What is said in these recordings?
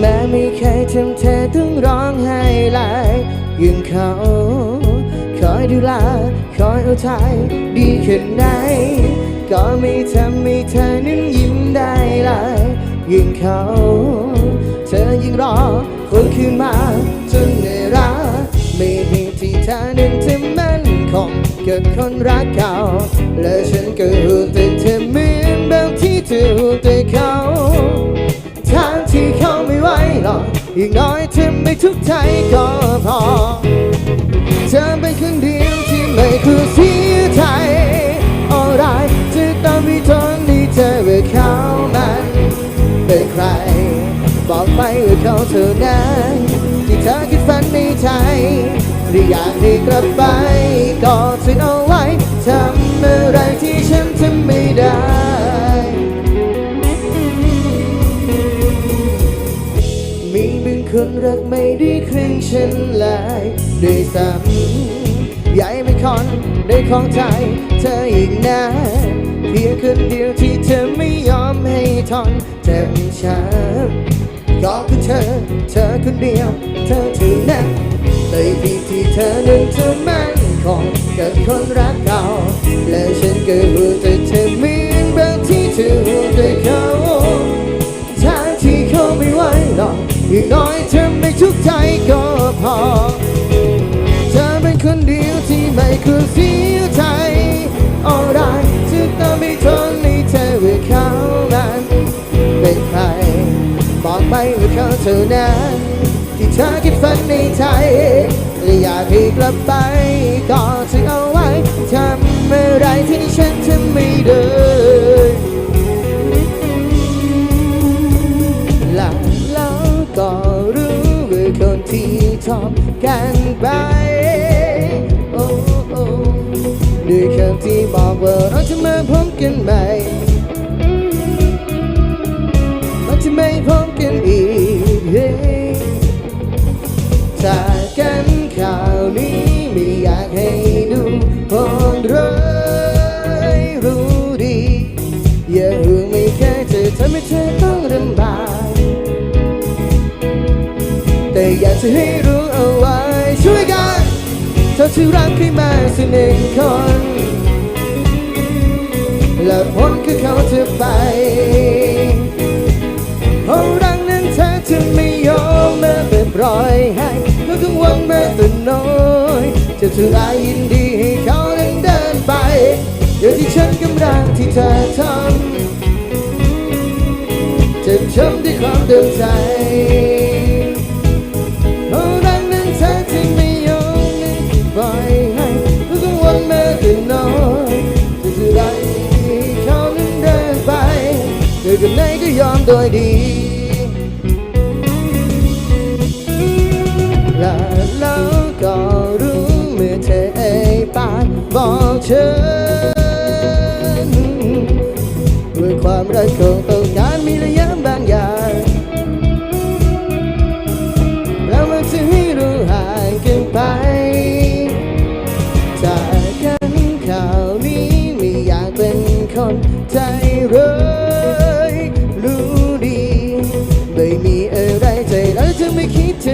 แม้ไม่เคยทำเธอต้องร้องไห้ไหลยิ่งเขาคอยดูแลคอยเอาใจดีขึ้นไหน ก็ไม่ทำให้เธอนั้นยิ้มได้เลยยิ่งเขา เธอยิ่งรอคนคืนมาจนเหนื่อยล้าไม่เหตุที่เธอนั้นจะมั่นคงกับคนรักเก่าและฉันก็รู้แต่เธอเหมือนแบบที่เธอรู้แต่เขา อีกน้อยเธอไม่ทุกข์ใจก็พอ เธอเป็นคนเดียวที่ไม่เคยเสียใจอะไรจะต้องมีทนที่เธอว่าเขามันเป็นใคร บอกไปว่าเขาเท่านั้นที่เธอคิดฝันในใจหรืออยากให้กลับไปก็ถึงเอาไว้ทำอะไรที่ฉันทำไม่ได้ คนรักไม่ได้ครึ่งฉันเลยด้วยซ้ำใหญ่ไม่คอนได้ของใจเธออีกนะเพียงคนเดียวที่เธอไม่ยอมให้ทนเจ็บช้ำก็คือเธอ เธอคนเดียว เธอเท่านั้นเลยที่ที่เธอนั้นเธอมั่นคงกับคนรักเก่าและฉันก็รู้แต่ อีกน้อยเธอไม่ทุกข์ใจก็พอ เธอเป็นคนเดียวที่ไม่เคยเสียใจอะไรจะต้องไม่ทนในเธอว่าเขานั้นเป็นใครบอกไปว่าเขาเท่านั้นที่เธอคิดฝันในใจและอยากให้กลับไปก็ถึงเอาไว้ทำอะไรที่ฉันทำไม่ได้ กันใหม่มันจะไม่พบกันอีกเฮ้จากกันข่าวนี้ไม่อยากให้ดูโหดร้ายรู้ดีอย่าหึงไม่แค่เธอทำให้เธอต้องลำบากแต่อยากจะให้รู้เอาไว้ช่วยกันเธอที่รักใครมาสักหนึ่งคน และผลคือเขาจะไปเพราะรักนั้นเธอจะไม่ยอมแม้แต่ปล่อยให้เพราะกังวลแม้แต่น้อยจะเธอได้ยินดีให้เขานั้นเดินไปอย่างที่ฉันกำลังที่เธอทำเจ็บช้ำด้วยความเดิมใจ โดยดีและแล้วก็รู้เมื่อเธอเอ่ยปากบอกฉันด้วยความรักของ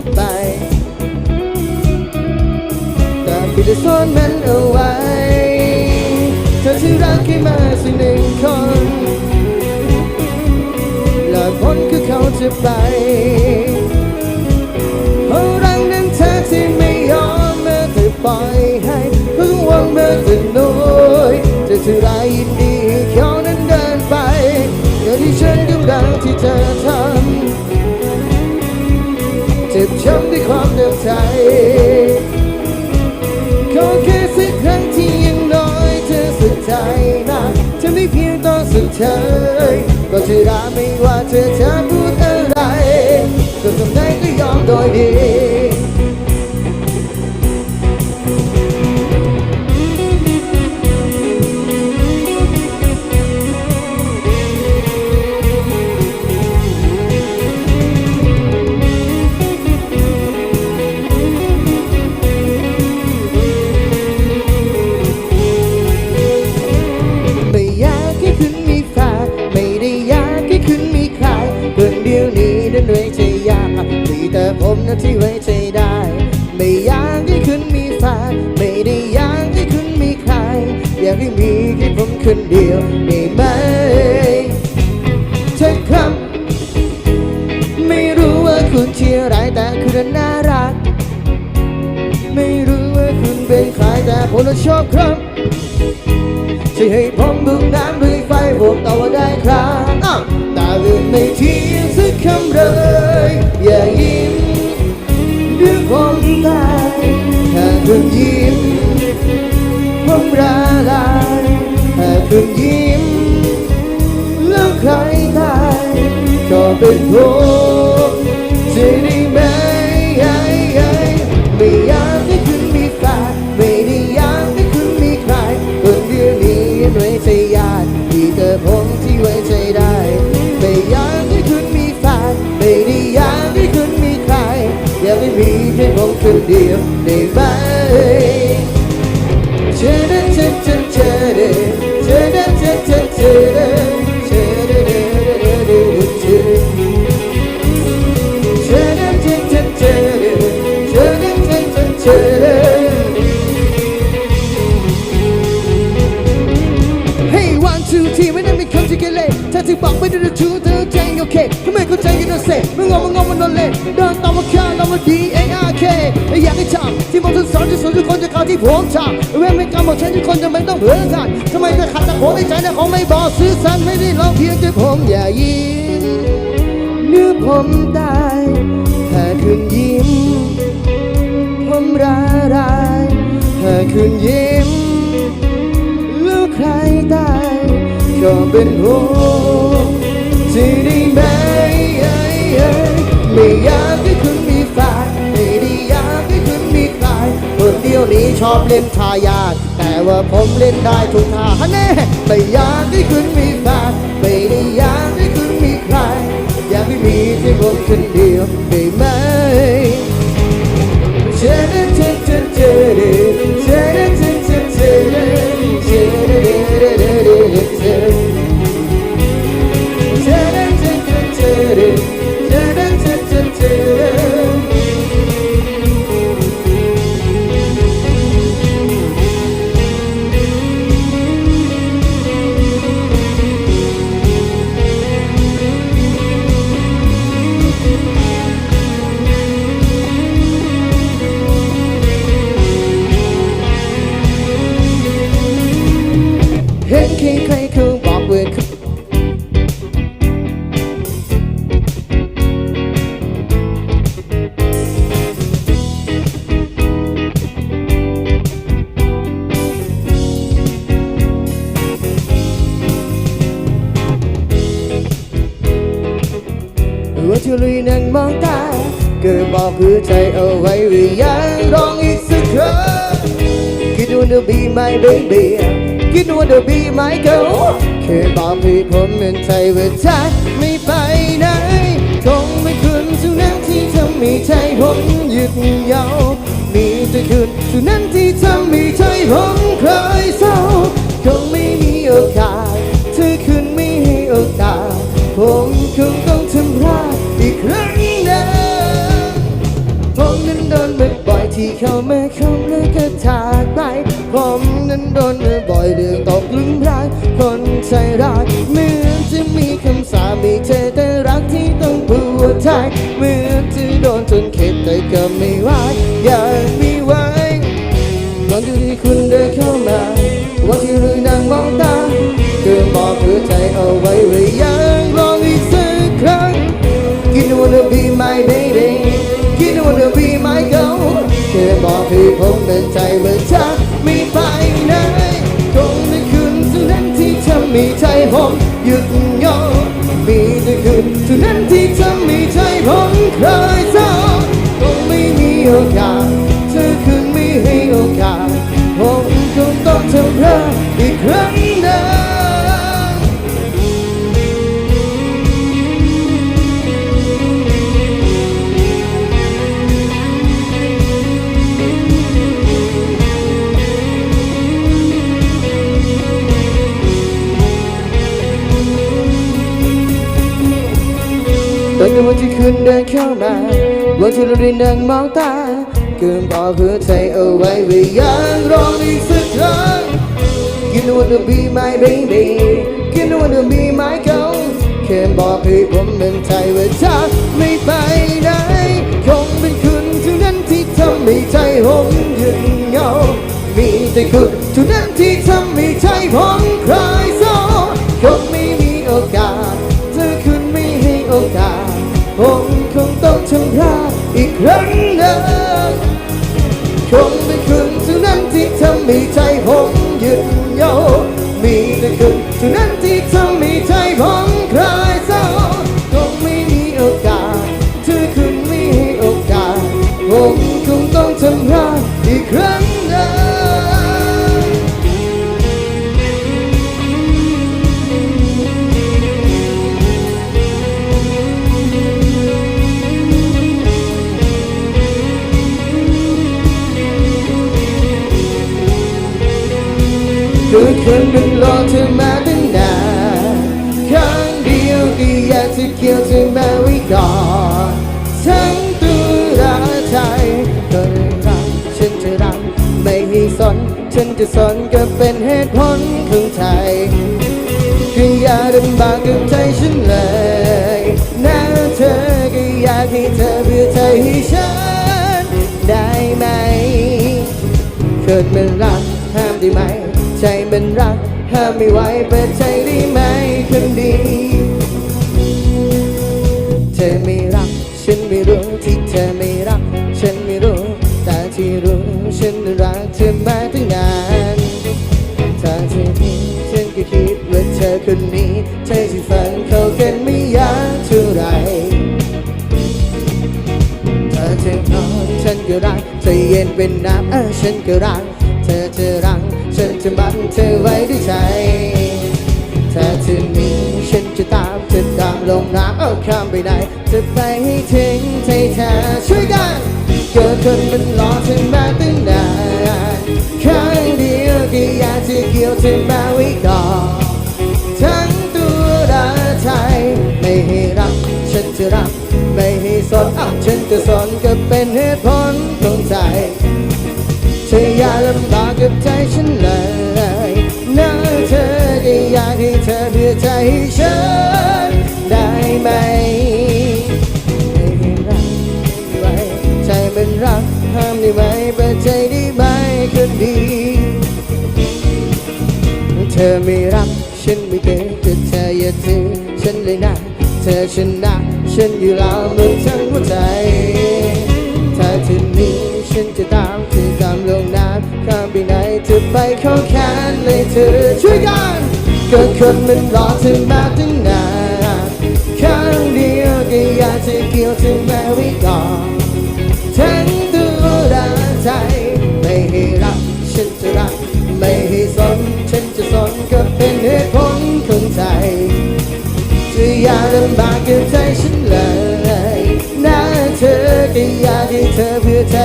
ไม่คิดจะไป แต่พี่จะซ่อนมันเอาไว้ เธอที่รักแค่มาสักหนึ่งคนและผลคือเขาจะไปเพราะรักนั้นเธอที่ไม่ยอมแม้แต่ปล่อยให้เพิ่งหวังแม้แต่น้อยจะเธอได้ยินดีให้เขานั้นเดินไปอย่างที่ฉันกำลังที่เธอทำ จ็บช้ำด้วยความเดิมใจขอแค่สักครั้งที่ยังน้อยเธอสุดใจนะจะไม่เพียงต้องสุดเธอก็จะรักไม่ว่าเธอจะพูดอะไรก็ทำได้ก็ยอมโดยดี แต่ผมน่ะชอบครับช่วยให้ผมบุกน้ำด้วยไฟผมต่อว่าได้ครับอ้าวแต่เรื่องไม่เที่ยงสักคำเลย อย่ายิ้มด้วยผมได้ถ้าคุณยิ้มผมละลายถ้าคุณยิ้มแล้วใครตายก็เป็นผม ที่เกเรถ้าที่บอกไม่ได้จะชูเธอใจโอเคถ้าไม่เข้าใจก็ต้องเซ่มึงงงมึงงงมันโดนเล่เดินตามมาข้างตามมา D A R K อยากให้ทำที่มองทุกสอน ที่สุดทุกคนจะเข้าเว้นไม่กำบอกฉันทุกคนจะไม่ต้องเบื่อกันทำไมจะขัดแต่ของในใจแต่ของไม่บอกสื่อสารไม่ได้ลองเพียงแต่ผมอย่ายิ้มเนื้อผมได้ถ้าคุณยิ้ม ผมร้ารายถ้าคุณยิ้มแล้วใครตายก็เป็นผมที่ได้ไหมไม่อยาก ดียวนี้ชอบเล่นทายาทแต่ว่าผมเล่นได้ทุกท่าฮะแน่ไม่อยากให้คุณมีแฟนไม่ได้อยากให้คุณมีใคร อยากให้มีแค่ผมคนเดียวได้ไหมเจเดินเจเจเจเจเจเจเจ มองตาก็บอกคือใจเอาไว้หรือยังร้องอีกสักครั้งคิดว่าเธอ be my baby คิดว่าเธอ be my girl แค่บอกให้ผมเห็นใจว่าใจไม่ไปไหนคงไม่คุณเท่านั้นที่ทำให้ใจผมหยุดยาวมีแต่คุณเท่านั้นที่ทำให้ ผมนั้นโดนบ่อยเรื่องตกหลุมรักคนใจร้ายเหมือนจะมีคำสาปมีเธอแต่รักที่ต้องปวดใจเหมือนจะโดนจนเข็ดแต่ก็ไม่ไหวอยากมีไว้ก่อนที่คุณเดินเข้ามาว่าที่รืนั่งมองตาเกินบอกหัวใจเอาไว้หรือยังลองอีกสักครั้งคิดว่าเธอ be my baby คิดว่าเธอ be my girl แค่บอกให้ผมเป็นใจว่าจะไม่ไป มีใจผมหยุด ตั้งแต่วันที่คุณเดินเข้ามาวันที่เราได้นั่งมองตาเกินพอเพื่อใจเอาไว้ว่ายังรออีกสักครั้ง You know wanna be my baby You know wanna be my girl แค่บอกให้ผมมั่นใจว่าจะไม่ไปไหนคงเป็นคุณเท่านั้นที่ทำให้ใจผมยุดเหงามีแต่คุณเท่านั้นที่ทำให้ใจผมคลาย รอเธอมาตั้งนานครั้งเดียวก็อยากจะเกี่ยวเธอมาไว้ก่อนทั้งตัวราใจเก็รักฉันจะรักไม่ให้สน ฉันจะสนก็เป็นเหตุผลของใจคืออย่าลำบากกับใจฉันเลยนะเธอก็อยากให้เธอเพื่อใจให้ฉันได้ไหมเกิดมันรักห้ามได้ไหม ใจมันรัก ห้ามไม่ไหวเปิดใจได้ไหมคนดีเธอไม่รัก ฉันไม่รู้ที่เธอไม่รัก ฉันไม่รู้ แต่ที่รู้ฉันรักเธอมาตั้งนานทางเธอทิ้ฉันก็คิดว่าเธอคนนี้ใช่ที่ฝันเขากันไม่ยากเท่าไหรเธอจะนอนฉันก็รักใจเย็นเป็นน้ำเออฉันก็รัก จะมัดเธอไว้ด้วยใจถ้าเธอหนี้ฉันจะตามเธอตามลงน้ำเอาข้ามไปไหนจะไปให้ถึงใจเธอช่วยกันเกิดคนมันรอเธอมาตั้งนานครั้งเดียวก็อยากจะเกี่ยวเธอมาไว้ก่อนทั้งตัวราใจไม่ให้รักฉันจะรักไม่ให้สนอะฉันจะสนก็เป็นเหตุผลของใจเธออย่าลำบากกับใจฉันเลย ห้ามได้ไหมเปิดใจได้ไหมคนดี เธอไม่รักฉันไม่เก่งแต่เธออย่าถือฉันเลยนะ เธอชนะฉันอยู่แล้วหมดทั้งหัวใจ ถ้าเธอหนี้ฉันจะตามเธอตามลงน้ำข้ามไปไหนเธอไปเข้าแขนเลยเธอช่วยกันเกิดคนมันรอเธอมาตั้งนานครั้งเดียวก็อยากจะเกี่ยวเธอมาไว้ก่อน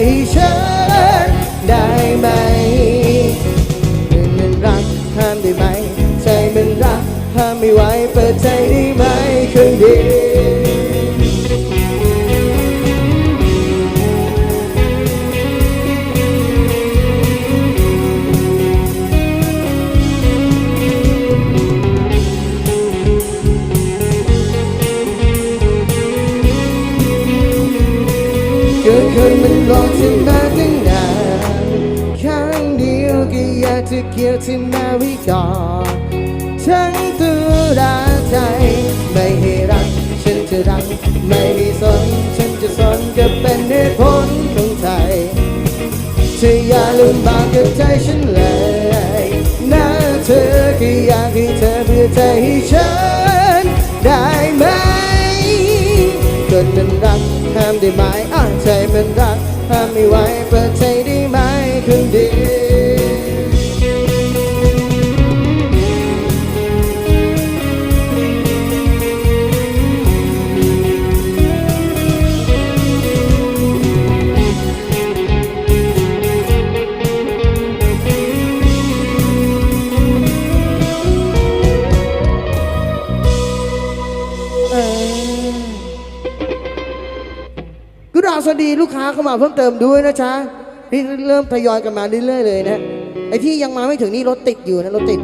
อ กับใจฉันเลยนะเธอก็อยากให้เธอเพื่อใจให้ฉัน เข้ามาเพิ่มเติมด้วยนะจ๊ะนี่เริ่มทยอยกันมาเรื่อยๆเลยนะไอ้ที่ยังมาไม่ถึงนี่รถติดอยู่นะรถติด